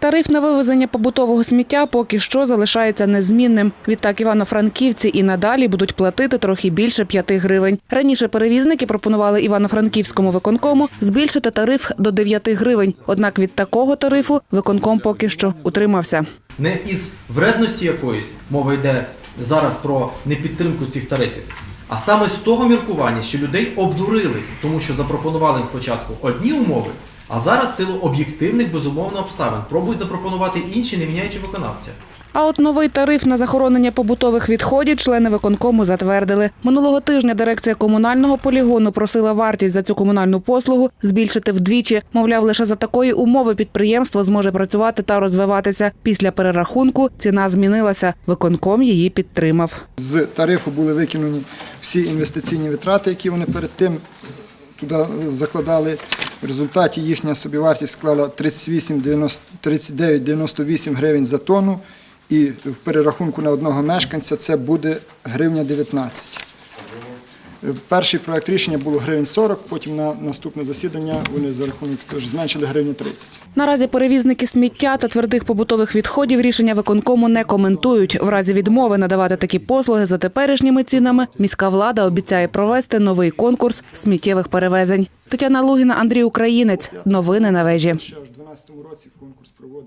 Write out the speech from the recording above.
Тариф на вивезення побутового сміття поки що залишається незмінним. Відтак івано-франківці і надалі будуть платити трохи більше 5 гривень. Раніше перевізники пропонували івано-франківському виконкому збільшити тариф до 9 гривень. Однак від такого тарифу виконком поки що утримався. Не із вредності якоїсь мова йде зараз про непідтримку цих тарифів, а саме з того міркування, що людей обдурили, тому що запропонували спочатку одні умови, а зараз силу об'єктивних безумовно обставин пробують запропонувати інші, не міняючи виконавця. А от новий тариф на захоронення побутових відходів члени виконкому затвердили. Минулого тижня дирекція комунального полігону просила вартість за цю комунальну послугу збільшити вдвічі. Мовляв, лише за такої умови підприємство зможе працювати та розвиватися. Після перерахунку ціна змінилася. Виконком її підтримав. З тарифу були викинені всі інвестиційні витрати, які вони перед тим туди закладали. В результаті їхня собівартість склала 38,90 39,98 гривень за тонну, і в перерахунку на одного мешканця це буде гривня 19. Перший проект рішення було гривень 40, потім на наступне засідання вони за рахунок теж зменшили гривні 30. Наразі перевізники сміття та твердих побутових відходів рішення виконкому не коментують. В разі відмови надавати такі послуги за теперішніми цінами міська влада обіцяє провести новий конкурс сміттєвих перевезень. Тетяна Лугіна, Андрій Українець. Новини на вежі.